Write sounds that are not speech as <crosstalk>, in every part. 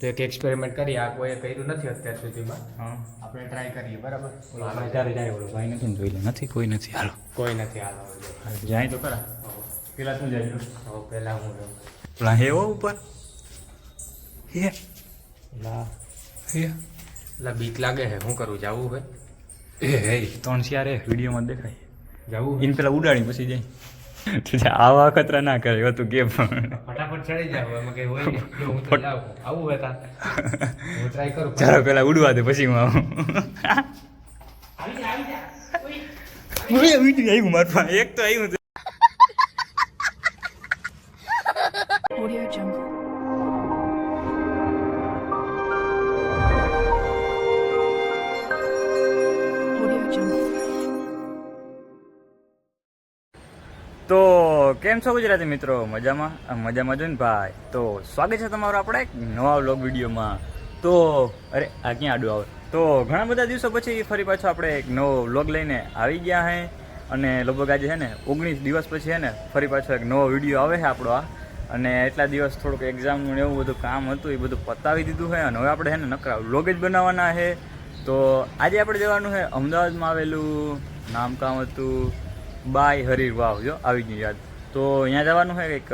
તો એક એક્સપેરિમેન્ટ કરીએ આ કોઈએ કર્યું નથી અત્યાર સુધીમાં. આપણે ટ્રાય કરીએ બરાબર? ત્યારે જાય ઓલો ભાઈ નથી જોઈ લે. નથી કોઈ નથી. હાલો. કોઈ નથી હાલો જાય તો ખરા. પેલા શું જાય? હો પહેલાં હું રહું પેલા હે હો ઉપર? હે? લા હે? લા બીક લાગે હે શું કરું જાવું હે એ હે ત્રણ ચાર હે વિડીયોમાં દેખાય. જાવું એને પેલા ઉડાડી પછી જાય. તો જે આવા ખતરા ના કરે હતું કે પણ. ફટાફટ ચડી જાવ એમાં કઈ હોય હું તો જાવ આવું હતા હું ટ્રાય કરું ચાલો પેલા ઉડવા દે પછી હું આવું. આવ્યું એક તો આવ્યું Audio Jungle. Audio Jungle. તો કેમ છો ગુજરાતી મિત્રો? મજામાં? મજામાં જો ને ભાઈ? તો સ્વાગત છે તમારું આપણે એક નવા વ્લોગ વિડીયોમાં. તો, અરે, આ ક્યાં આડું આવે? તો ઘણા બધા દિવસો પછી ફરી પાછો આપણે એક નવો વ્લોગ લઈને આવી ગયા હે. અને લગભગ આજે છે ને ઓગણીસ દિવસ પછી છે ને ફરી પાછો એક નવો વીડિયો આવે છે આપણો આ. અને એટલા દિવસ થોડુંક એક્ઝામનું એવું બધું કામ હતું, એ બધું પતાવી દીધું છે અને હવે આપણે છે ને નકરા વ્લોગ જ બનાવવાના છે તો આજે આપણે જવાનું છે અમદાવાદમાં આવેલું નામ કામ હતું. બાય હરીર વાવ, જો, આવી ગયું યાદ. તો અહીંયા જવાનું છે કંઈક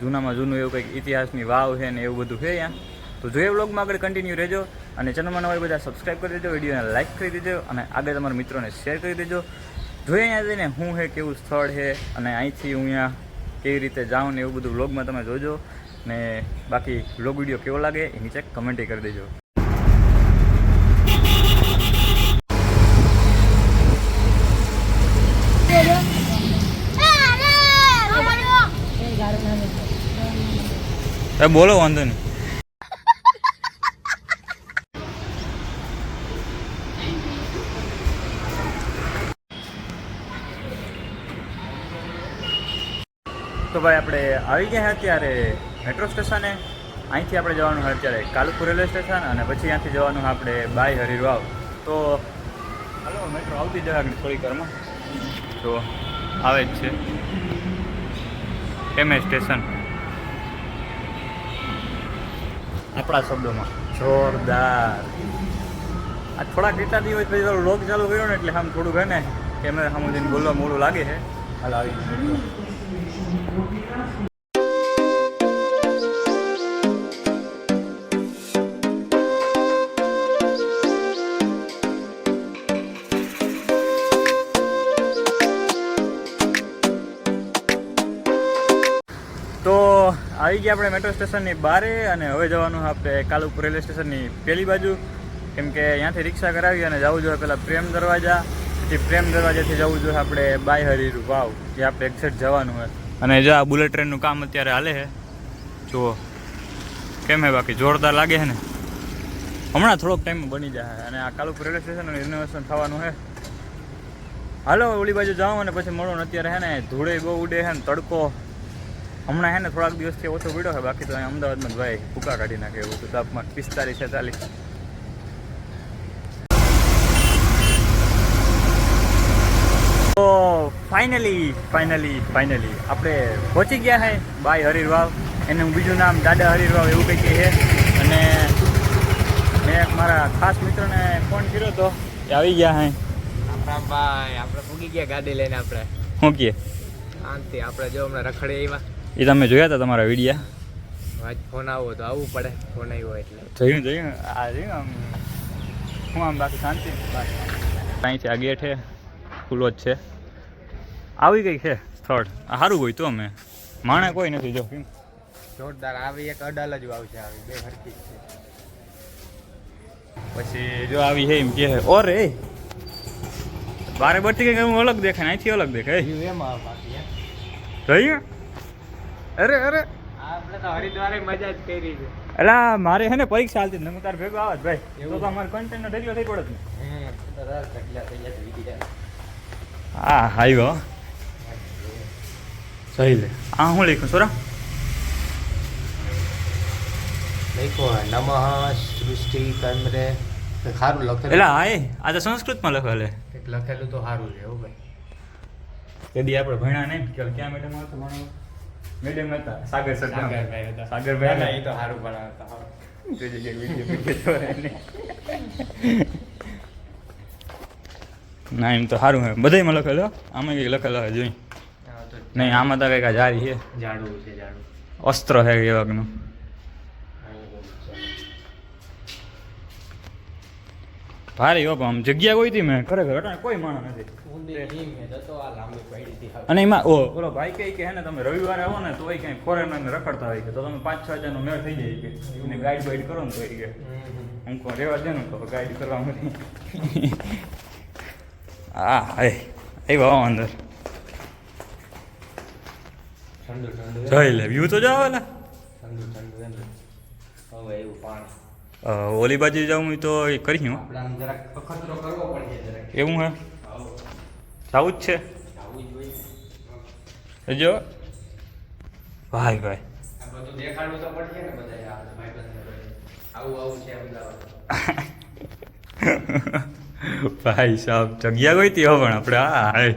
જૂનામાં જૂનું એવું કંઈક ઇતિહાસની વાવ છે ને એવું બધું છે અહીંયા. તો જોઈએ વ્લોગમાં આગળ કન્ટિન્યુ રહેજો અને ચેનલમાં નવા બધા સબસ્ક્રાઈબ કરી દેજો વિડીયોને લાઈક કરી દેજો અને આગળ તમારા મિત્રોને શેર કરી દેજો. જોઈએ અહીંયા જઈને શું છે, કેવું સ્થળ છે અને અહીંથી હું અહીંયા કેવી રીતે જાઉં ને એવું બધું વ્લોગમાં તમે જોજો ને બાકી વ્લોગ વીડિયો કેવો લાગે એ નીચે કમેન્ટ કરી દેજો. એ બોલો, વાંધો નહીં. તો ભાઈ, આપણે આવી ગયા અત્યારે મેટ્રો સ્ટેશને અહીંથી આપણે જવાનું હોય અત્યારે કાલુપુર રેલવે સ્ટેશન અને પછી અહીંથી જવાનું આપણે બાય હરીર વાવ તો હાલો મેટ્રો આવતી જ આગળ થોડીક વારમાં. તો આવે જ છે. એમ સ્ટેશન આપણા શબ્દોમાં. જોરદાર. આ થોડાક રીતાથી હોય પછી થોડું લોક ચાલુ કર્યો ને એટલે આમ થોડુંક હે ને કેમેરા સામે બોલવા મોડું લાગે છે. હાલ, આવી આવી ગયા આપણે મેટ્રો સ્ટેશનની બારે અને હવે જવાનું આપણે કાલુપુર રેલવે સ્ટેશનની પેલી બાજુ. કેમ કે અહીંયાથી રિક્ષા કરાવી અને જવું જોઈએ પહેલાં પ્રેમ દરવાજા, પછી પ્રેમ દરવાજાથી જવું જોઈએ આપણે બાય હરીર વાવ, જે આપણે એક્ઝેક્ટ જવાનું હોય. અને જો આ બુલેટ ટ્રેનનું કામ અત્યારે હાલે છે, જુઓ. કેમ હે બાકી? જોરદાર લાગે છે ને? હમણાં થોડોક ટાઈમમાં બની જાય અને આ કાલુપુર રેલવે સ્ટેશનનું રિનોવેશન થવાનું છે. હાલો, ઓલી બાજુ જાઉં અને પછી મળો ને અત્યારે હે ને ધૂળે બહુ ઉડે છે ને તડકો. હમણાં હે ને થોડાક દિવસથી ઓછો પીડ્યો છે બાકી તો અહીંયા અમદાવાદમાં જ ભાઈ ભૂકા કાઢી નાખે એવું તો તાપમાન પિસ્તાલીસ છેતાલીસ. તો ફાઇનલી ફાઇનલી ફાઇનલી આપણે પહોંચી ગયા છે બાય હરીર વાવ એનું બીજું નામ દાદા હરીર વાવ એવું કંઈક છે. અને મેં મારા ખાસ મિત્રને ફોન કર્યો હતો એ આવી ગયા હે. આપણા ભાઈ આપણે ફૂકી ગયા ગાડી લઈને આપણે. શું કહે? શાંતિ આપણે જો હમણાં રખડે એવા એ તમે જોયા હતા તમારા વિડીયા? ફોન આવો તો આવવું પડે ફોન આવ્યો એટલે. જોયું જોયું. આ જોયું આમ હું આમ બાકી શાંતિ? અહીંથી આ ગેટ છે ખુલ્લો જ છે. આવી ગઈ છે સ્થળ. સારું હોય તો અમે. માણે કોઈ નથી જો. જોરદાર. આવી એક અડાલ જ આવશે આવી બે હરકી છે. પછી જો આવી છે એમ કે ઓરે! બારે બટી કે હું અલગ દેખાય અહીંથી અલગ દેખાય. એમાં બાકી હે. અરે અરે. આપણે તો હરિદ્વારે મજા જ કરી છે. અલા મારે છે ને પરીક્ષા હાલતી જ. હું તાર ભેગો આવત ભાઈ. તો તો અમારે કન્ટેન્ટ ઢગલો થઈ પડત ને તો હા આવ્યો સહી લે. આ હું લખ્યું સોરા? લખો નમઃ સૃષ્ટિ કર્મરે સારું લખેલું? એટલે હા એ આ તો સંસ્કૃતમાં લખેલે લખેલું તો સારું છે એવું ભાઈ. કદી આપણે ભણ્યા નહીં ક્યાં મેડમ આવતો ભણવા. મેડમ હતા સાગર સર સાગરભાઈ હતા સાગરભાઈ ના. એ તો સારું ભણાવતા જોજે કે વીડિયો વીડિયો ના એમ તો સારું હે બધાયમાં લખેલો આમાં કંઈક લખેલો હે જોઈ નહીં આમાં તો કંઈક આ જારી છે જાડું છે જાડું અસ્ત્ર છે એવાકનું ભારે હો આમ જગ્યા કોઈ હતી મેં? ખરેખર અટાણે કોઈ માણસ નથી. અને એમાં ઓ બોલો ભાઈ કહે કે હે ને તમે રવિવારે આવો ને તો એ કંઈ ફોરેન ને રખડતા હોય કે તો તમે પાંચ છ હજારનો મેળ થઈ જાય કે એને ગાઈડ બાઈડ કરો ને તો એ કે. હું કહું રેવા દે ને તો ગાઈડ કરવા નથી હા હે એ આવો અંદર. જોઈ લે વ્યૂ તો જાવ ને ઠંડુ ઠંડુ એમ હવે એવું પાણી. ઓલી બાજુ જાઉં હોય તો એ કરી હું. એવું હે? જવું જ છે. આવું જ હોય જો ભાઈ ભાઈ. આ તો ને <laughs> ભાઈ સાહેબ જગ્યા ગઈ હતી હો પણ આપણે હા હે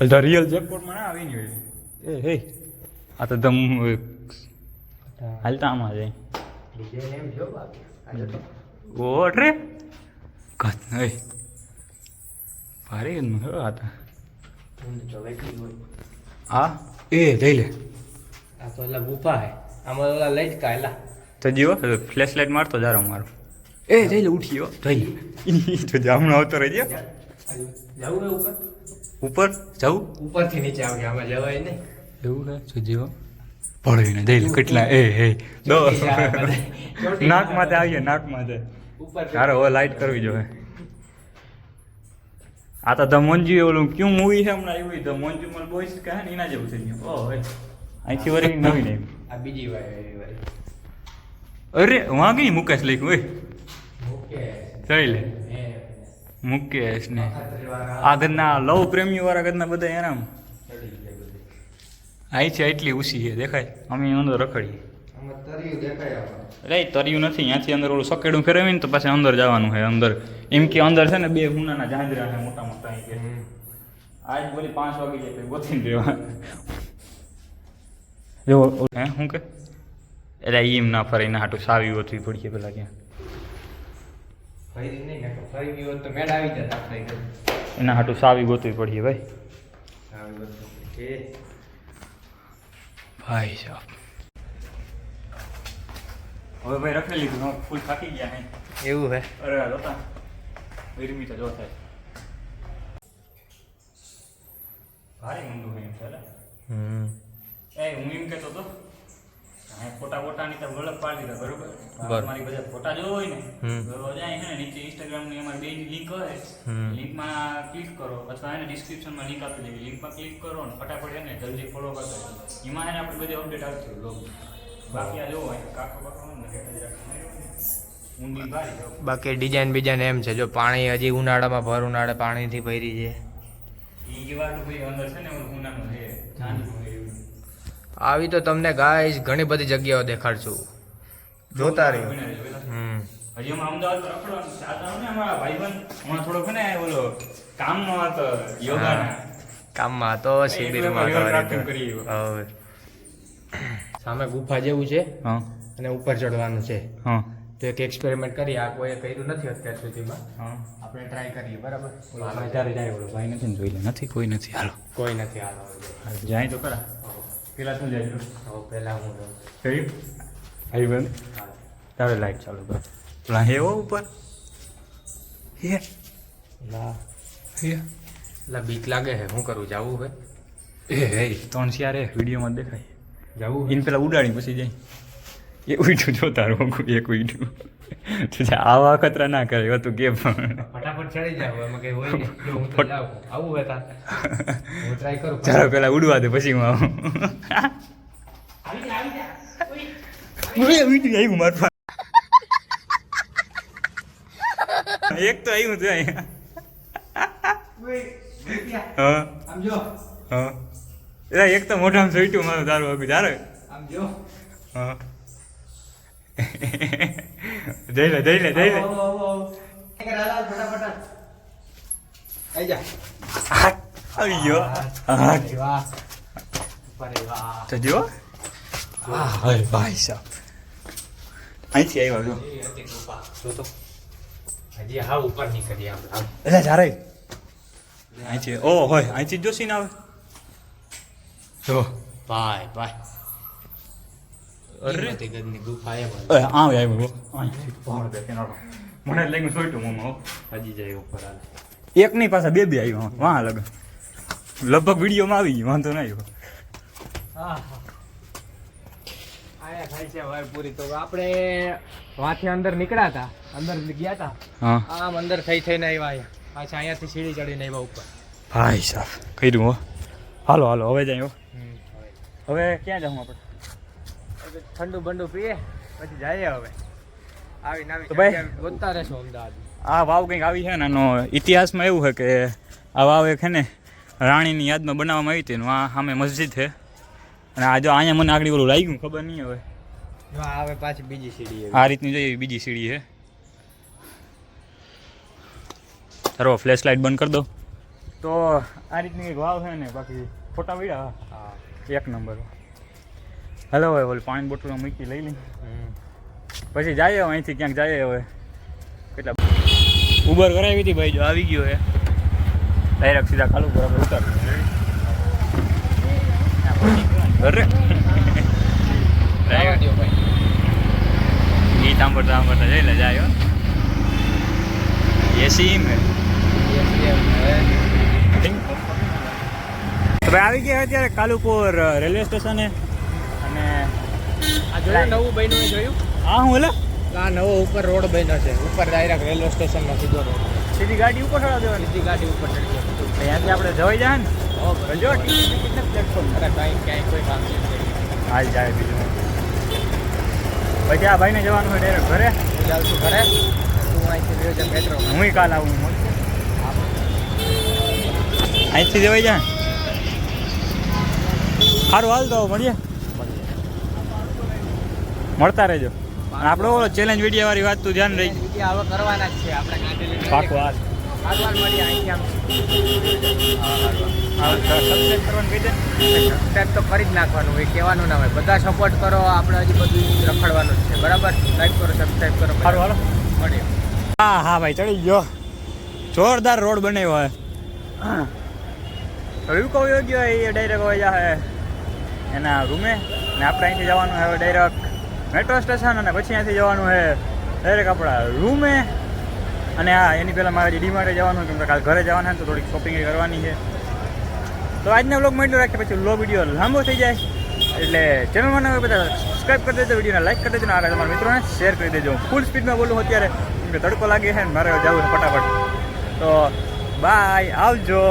ઓલ રિયલ જેકપોર્ટમાં ના આવી નહીં એ હે. આ તો દમ હાલતા આમાં જાય જો ઊંડ તો વેઠી હોય. હા? એ જઈ લે. આ તો ઓલા ગુફા હે. આમાં ઓલા લઈ જ કાયલા તો જીવો ફ્લેશ લાઇટ મારતો જારો મારો. એ જઈ લે ઉઠી હો. જઈ તો જામણો આવતો રહેજે જવું ઉપર? ઉપર? જવું ઉપરથી નીચે આવી આમાં જવાય નહીં. એવું હે? સુજીવો પડવીને દઈ લે કેટલા એ એ. દો નાક માથે આવીએ નાક માથે સારો હવે લાઈટ કરવી જોઈએ. આ તો ધ મોંજી ઓલું ક્યું મૂવી છે હમણાં? એવું ધ મોંજી મલ બોયસ કહે ને એના જેવું થઈ ગયું. ઓહ અહીંથી વરી નવી નહીં આ બીજી વાર અરે વાં કઈ મુકેશ લખ્યું ઓય. ઓકે લે. મુકેશ ને આ ઘરના લવ પ્રેમીઓ વાળા ઘરના બધા એનામ ચડી અહીં છે એટલી ઊંચી છે દેખાય? અમે અંદર રખડીએ. રે તર્યું નથી ત્યાંથી અંદર ઓલું સકેડું ફેરવીને તો પાછા અંદર જવાનું છે અંદર. એમ કે અંદર છે ને બે ગુનાના જાંજરા છે મોટા મોટા અહીં કે. આજ બોલી પાંચ વાગે જાય ગોતીને રહેવા. જો હે શું કે? એટલે એમ ના ફરે એના હાટું સાવી ગોતવી પડીએ પેલા ક્યાં. એના હાટું સાવી ગોતવી પડીએ ભાઈ. ભાઈ સાહેબ હવે ભાઈ રખડી લીધું ફૂલ થાકી ગયા હે. એવું હે? અરે જોતા ગરમી તો જો થાય. ભારે ઊંડું હોય એમ છે. હમ. એ હું એમ કહેતો હતો હા, ફોટા ફોટાની તો ગળપ પાડી દીધા બરોબર? બરોબર. મારી બધા ફોટા જોવો હોય ને. તો જાય છે ને નીચે ઇન્સ્ટાગ્રામની અમારી બેની લિંક હોય. લિંકમાં ક્લિક કરો અથવા એને ડિસ્ક્રિપ્શનમાં લિંક આપી દેવી. લિંકમાં ક્લિક કરો ને ફટાફટ એને જલ્દી ફોલો કરતો એમાં એને આપણે બધી અપડેટ આવતી હોય બાકી આ જોવો કાકો બાકો હોય ને ઊંડી ભારી બાકી ડિઝાઇન બીજાને એમ છે જો પાણી હજી ઉનાળામાં ભર ઉનાળે પાણીથી ભરી છે. એ કેવાનું ભાઈ અંદર છે ને ઉનાળો છે. આવી તો તમને ગાઈસ ઘણી બધી જગ્યાઓ દેખાડશું. જોતા રહ્યો. હમ. હજી અમે અમદાવાદ રખડો છે. ને અમારા ભાઈબંધ હમણાં થોડોક ને ઓલો કામમાં હતો યોગાના. કામમાં તો શિબિરમાં એ તો લોકો રીતે. કરી હવે. સામે ગુફા જેવું છે. હા. અને ઉપર ચડવાનું છે. હા. તો એક એક્સપેરિમેન્ટ કરી. આ કોઈએ કર્યું નથી અત્યાર સુધીમાં. આપણે ટ્રાય કરીએ બરાબર? ભાઈ નથી જોઈ લે. નથી કોઈ નથી. હાલો. કોઈ નથી હાલો. જાય તો ખરા. પેલા શું જાય હવે પહેલા હું જાઉં. કર્યું ભાઈબંધ તારે લાઈટ ચાલુ કર. પેલા હે હો ઉપર. હે. લા હે. લા બીક લાગે હે શું કરું? જાવું હે એ હે ત્રણ ચાર વિડીયોમાં દેખાય. જાવું ઇન પેલા ઉડાડી પછી જાય. એ ઉઠ્યું જોતા રહો એક ઉઠ્યું તો જા આવા ખતરા ના કરે હતું કે પણ ફટાફટ ચડી જાવ એમાં કઈ હોય હું તો જાઉં. આવું હે તા હું ટ્રાય કરું. ચાલો પેલા ઉડવા દે પછી હું આવું. આવી જા આવી જા આવ્યું મારું પા- એક તો આવ્યું છે અહીંયા. હા. આમ જો. હા. એક તો મોઢામાં જોઈતું મારું તારું આગળ ચાલે આમ જો. હા. <laughs> જઈ લે જઈ લે જઈ લે. આવો, ગયો તો જો હા ભાઈ સાહેબ અહીંથી આવ્યા જો. તો. હજી હા ઉપર નીકળીએ આમ. એટલે જારે અહીંથી ઓ હોય. અહીંથી જોશી સીન આવે. જો. બાય ભાઈ. મને લાગ્યું સોઈટું મોમાં હજી જાય ઉપર એક નહીં પાછા બે બે આવ્યો વાહ લગ લગભગ વિડીયોમાં આવી ગયું વાંધો નહીં આવ્યો. પૂરી તો. આપણે વાંથી અંદર નીકળ્યા હતા. અંદર ગયા હતા. હા. આમ અંદર થઈ થઈને આવ્યા અહીંયા. પાછા અહીંયાથી સીડી ચડીને આવ્યા ઉપર. ભાઈ સાહેબ કર્યું હો. હાલો હાલો હવે જાય હો. હવે. ક્યાં જવું આપણે? હવે ઠંડુ બંડુ પીએ પછી જઈએ હવે. આવી તો ભાઈ- ગોતતા રહેશો અમદાવાદ. આ વાવ કંઈક આવી છે ને આનો ઇતિહાસમાં એવું છે કે આ વાવ એક છે ને રાણીની યાદમાં બનાવવામાં આવી હતી આ સામે મસ્જિદ છે. અને આ જો અહીંયા મને આગળ ઓલું લાગ્યું ખબર નહીં હવે. હવે પાછી બીજી સીડી આ રીતની જોઈએ બીજી સીડી છે. તારો ફ્લેશ લાઇટ બંધ કરી દો. તો આ રીતની એક વાવ છે ને બાકી ફોટા વીડા હા એક નંબર. હલો હવે ઓલી પાણી બોટલ મૂકી લઈ લઈ. પછી જાય અહીંથી ક્યાંક જાય હવે. કેટલા ઉબર કરાવી હતી ભાઈ જો આવી ગયો હે. ડાયરેક્ટ સીધા ખાલું પર આપણે ઉતાર અરે. ઈ સાંભળતા સાંભળતા જઈ લે જાય એસી મેં. તો ભાઈ આવી ગયા અત્યારે કાલુપુર રેલવે સ્ટેશને આ જોયું નવું બન્યું જોયું? હા હું એટલે? આ નવો ઉપર રોડ બન્યો છે. ઉપર ડાયરેક્ટ રેલવે સ્ટેશનનો સીધો રોડ. સીધી ગાડી ઉપર ચડા દેવાની? સીધી ગાડી ઉપર ચડી જાય ત્યાંથી આપણે જવાઈ જાય ને? હો ભાઈ. જો ટિકિટ ટિકિટ પ્લેટફોર્મ અરે કાંઈ ક્યાંય કોઈ કામ નથી. હાલ જાય બીજું. પછી આ ભાઈને જવાનું હોય ડાયરેક્ટ ઘરે? હું જાઉં છું ઘરે. તું અહીંથી રહ્યો છે મેટ્રો હું કાલ આવું અહીંથી જવાઈ જાય? સારું હાલ તો મળીએ. મળતા રહેજો. આપણો ઓલો ચેલેન્જ વીડિયો વાળી વાત તું ધ્યાન રહી હવે કરવાના જ છે આપણે લઈને પાકું હાલ. હાલવાલ મળીએ અહીંથી આમ. સબસ્ક્રાઈબ કરવાનું કહી દે સબસ્ક્રાઈબ તો કરી જ નાખવાનું હોય કહેવાનું ના હોય. બધા સપોર્ટ કરો આપણે હજી બધું રખડવાનું છે. બરાબર? લાઈક કરો સબસ્ક્રાઈબ કરો સારું હાલો. મળીએ. હા હા ભાઈ ચડી ગયો. જોરદાર રોડ બનાવ્યો હે હવે એવું કહું યોગ્ય એ ડાયરેક્ટ હોય જાય એના રૂમે. ને આપણે અહીંથી જવાનું હવે ડાયરેક્ટ મેટ્રો સ્ટેશન અને પછી અહીંથી જવાનું છે ડાયરેક્ટ આપણા રૂમે. અને હા, એની પહેલાં મારે ડીમાર્ટે જવાનું કેમ કે કાલ ઘરે જવાના છે તો થોડીક શોપિંગ કરવાની છે. તો આજના વ્લોગમાં એટલું રાખીએ પછી લો વીડિયો લાંબો થઈ જાય. એટલે ચેનલમાં નવા બધા સબસ્ક્રાઈબ કરી દેજો વિડીયોને લાઈક કરી દેજો અને તમારા મિત્રોને શેર કરી દેજો. ફૂલ સ્પીડમાં બોલું અત્યારે, કેમ કે તડકો લાગે છે ને, મારે જવું ફટાફટ. તો બાય આવજો.